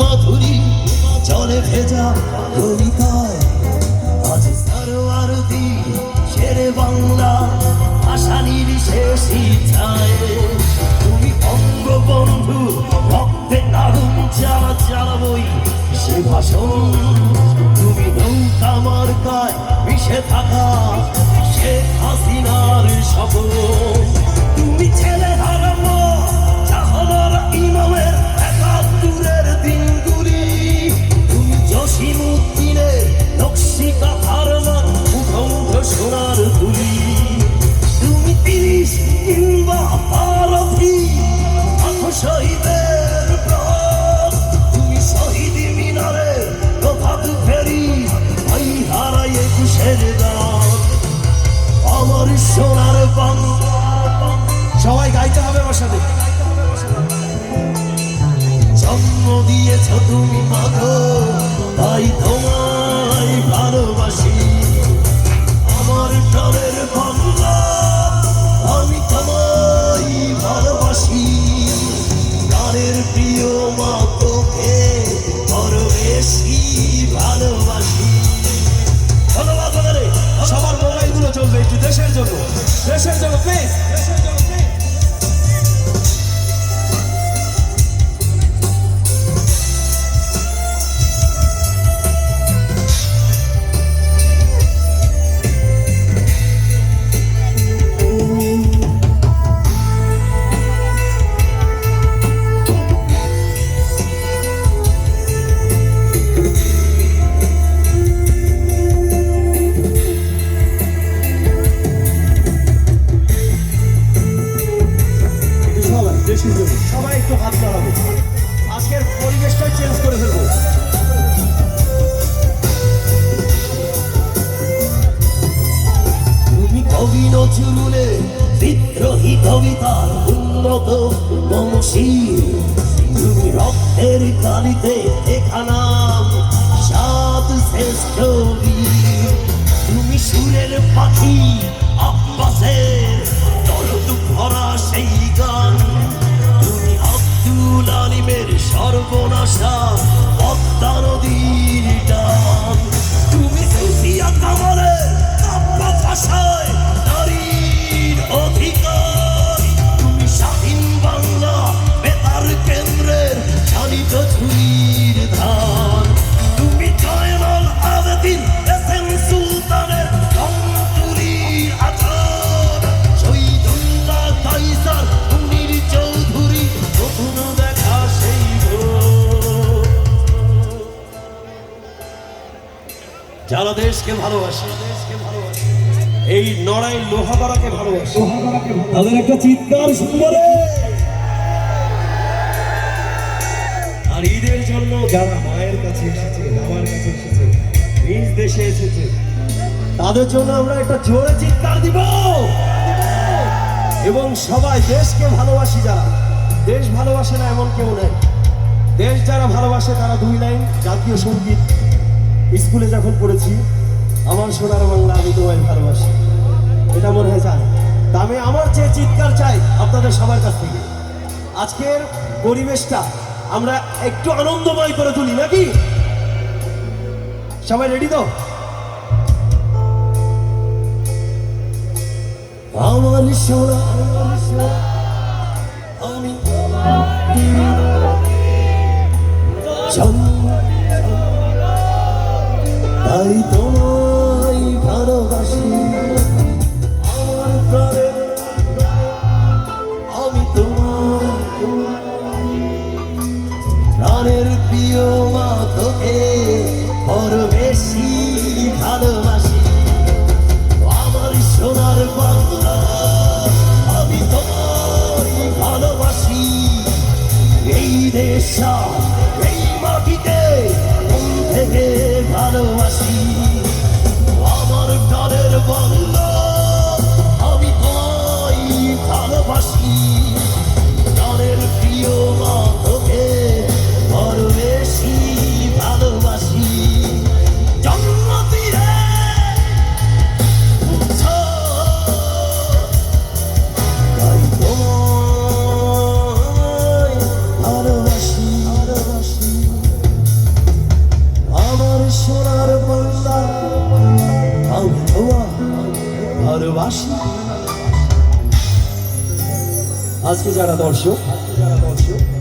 মাধুরী, চলে ভেজা কবিতায়। আজ সরোয়ারতি শেরে বাংলা ভাষা নির্শেষ ইচ্ছায়। তুমি বঙ্গবন্ধু রক্তে আগুন জ্বালা সে ভাষণ। তুমি নৌকা মার্কায় মিশে থাকা শেখ হাসিনার সব তুমি ছেলে চলবে একটু দেশের জন্য। দেশের জন্য প্লিজ কবিতার উন্নত তুমি রক্তের কালিতে এখানাম সাত শ্রেষ্ঠ বীর। তুমি সুরের পাখি আব্বাসের দরদ ভরা সেই গান তুমি আব্দুল আলিমের সর্বনাশা যারা দেশকে ভালোবাসে এই নড়াই লোহাগড়াকে ভালোবাসে। তাদের একটা চিৎকার শুনবলে আর ঈদের জন্য যারা মায়ের কাছে এসেছে, বাবার কাছে এসেছে, নিজ দেশে এসেছে, তাদের জন্য আমরা একটা জোরে চিৎকার দিব। এবং সবাই দেশকে ভালোবাসি যারা। দেশ ভালোবাসে না এমন কেউ নেই। দেশ যারা ভালোবাসে তারা দুই লাইন জাতীয় সংগীত স্কুলে যখন পড়েছি, আমার সোনার বাংলা আমি তোমায় ভালোবাসি। এটা মনে হয় জানে তা আমি আমার যে চিৎকার চাই আপনাদের সবার কাছ থেকে। আজকের পরিবেশটা আমরা একটু আনন্দময় করে তুলি, নাকি? সবাই রেডি তো? আমার সোনা, আমি এই আমি তোমায় ভালোবাসি আজকে যারা দর্শক যারা দর্শক